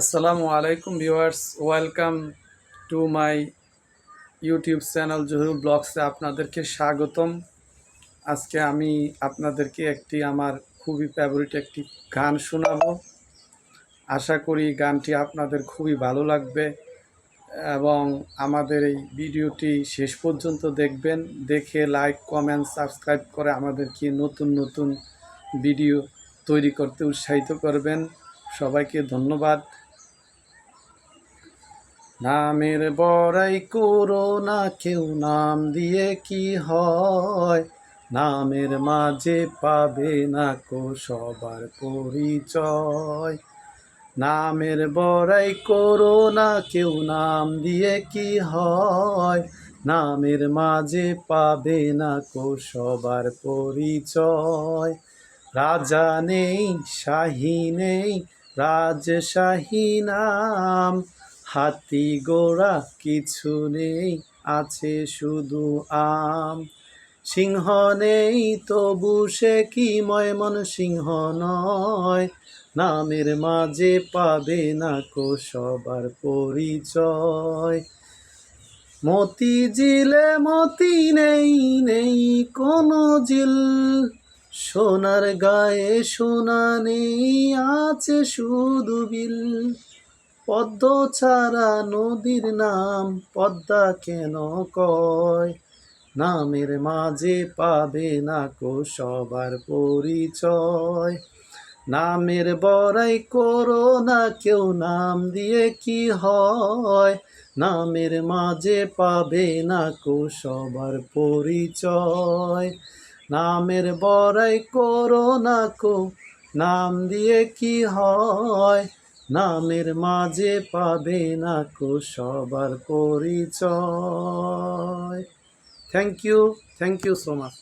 আসসালামু আলাইকুম viewers, welcome to my YouTube channel Zahurul ব্লগসে আপনাদেরকে স্বাগতম। আজকে আমি আপনাদেরকে একটি আমার খুবই ফেভারিট একটি গান শোনাবো। আশা করি গানটি আপনাদের খুবই ভালো লাগবে এবং আমাদের এই ভিডিওটি শেষ পর্যন্ত দেখবেন। দেখে লাইক কমেন্ট সাবস্ক্রাইব করে আমাদেরকে নতুন নতুন ভিডিও তৈরি করতে উৎসাহিত করবেন। সবাইকে ধন্যবাদ। নামের বড়াই করো না কেউ, নাম দিয়ে কি হয়? নামের মাঝে পাবে না কো সবার পরিচয়। নামের বড়াই করো না কেউ, নাম দিয়ে কি হয়? নামের মাঝে পাবে না কো সবার পরিচয়। রাজা নেই, শাহী নেই, রাজশাহী নাম। হাতি গোড়া কিছু নেই, আছে শুধু আম। সিংহ নেই, তবু সে কি ময়মন সিংহ নয়। নামের মাঝে পাবে না কো সবার পরিচয়। মতি জিলে মতি নেই নেই কোনো জিল। সোনার গায়ে সোনা নেই, আছে শুধু বিল। পদ্ম ছাড়া নদীর নাম পদ্মা কেন কয়? নামের মাঝে পাবে না কো সবার পরিচয়। নামের বড়াই করো না কেউ, নাম দিয়ে কি হয়? নামের মাঝে পাবে না কো সবার পরিচয়। নামের বড়াই করো না কো, নাম দিয়ে কি হয়? নামের মাঝে পাবে না কো সবার পরিচয়। Thank you thank you so much